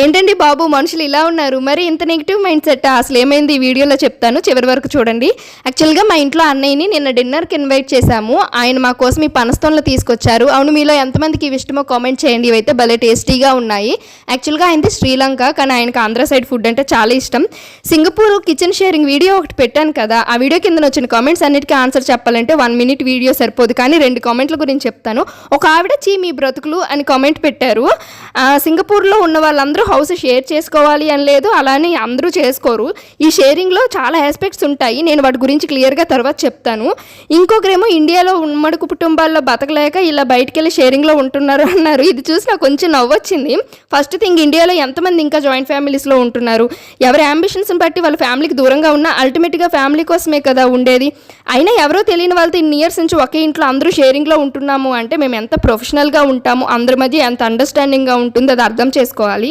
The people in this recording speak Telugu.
ఏంటండి బాబు? మనుషులు ఇలా ఉన్నారు. మరి ఇంత నెగిటివ్ మైండ్ సెట్ అసలు ఏమైంది? ఈ వీడియోలో చెప్తాను. చివరి వరకు చూడండి. యాక్చువల్గా మా ఇంట్లో అన్నయ్యని నిన్న డిన్నర్కి ఇన్వైట్ చేశాము. ఆయన మా కోసం ఈ పనస్తోన్లు తీసుకొచ్చారు. అవును మీలో ఎంతమందికి ఇవి ఇష్టమో కామెంట్ చేయండి. ఇవైతే భలే టేస్టీగా ఉన్నాయి. యాక్చువల్గా ఆయనది శ్రీలంక కానీ ఆయనకు ఆంధ్ర సైడ్ ఫుడ్ అంటే చాలా ఇష్టం. సింగపూర్ కిచెన్ షేరింగ్ వీడియో ఒకటి పెట్టాను కదా. ఆ వీడియో కింద వచ్చిన కామెంట్స్ అన్నిటికీ ఆన్సర్ చెప్పాలంటే వన్ మినిట్ వీడియో సరిపోదు. కానీ రెండు కామెంట్ల గురించి చెప్తాను. ఒక ఆవిడ చీ మీ బ్రతుకులు అని కామెంట్ పెట్టారు. సింగపూర్లో ఉన్న వాళ్ళందరూ హౌస్ షేర్ చేసుకోవాలి అని లేదు అలానే అందరూ చేసుకోరు. ఈ షేరింగ్లో చాలా ఆస్పెక్ట్స్ ఉంటాయి. నేను వాటి గురించి క్లియర్గా తర్వాత చెప్తాను. ఇంకొకరేమో ఇండియాలో ఉమ్మడి కుటుంబాల్లో బతకలేక ఇలా బయటికి వెళ్ళి షేరింగ్లో ఉంటున్నారు అన్నారు. ఇది చూసి నాకు కొంచెం నవ్వొచ్చింది. ఫస్ట్ థింగ్ ఇండియాలో ఎంతమంది ఇంకా జాయింట్ ఫ్యామిలీస్లో ఉంటున్నారు? ఎవరి అంబిషన్స్ని బట్టి వాళ్ళ ఫ్యామిలీకి దూరంగా ఉన్న అల్టిమేట్గా ఫ్యామిలీ కోసమే కదా ఉండేది. అయినా ఎవరో తెలియని వాళ్ళతో ఇన్ని ఇయర్స్ నుంచి ఒకే ఇంట్లో అందరూ షేరింగ్లో ఉంటున్నాము అంటే మేము ఎంత ప్రొఫెషనల్గా ఉంటాము? అందరి మధ్య ఎంత అండర్స్టాండింగ్గా ఉంటుందో అది అర్థం చేసుకోవాలి.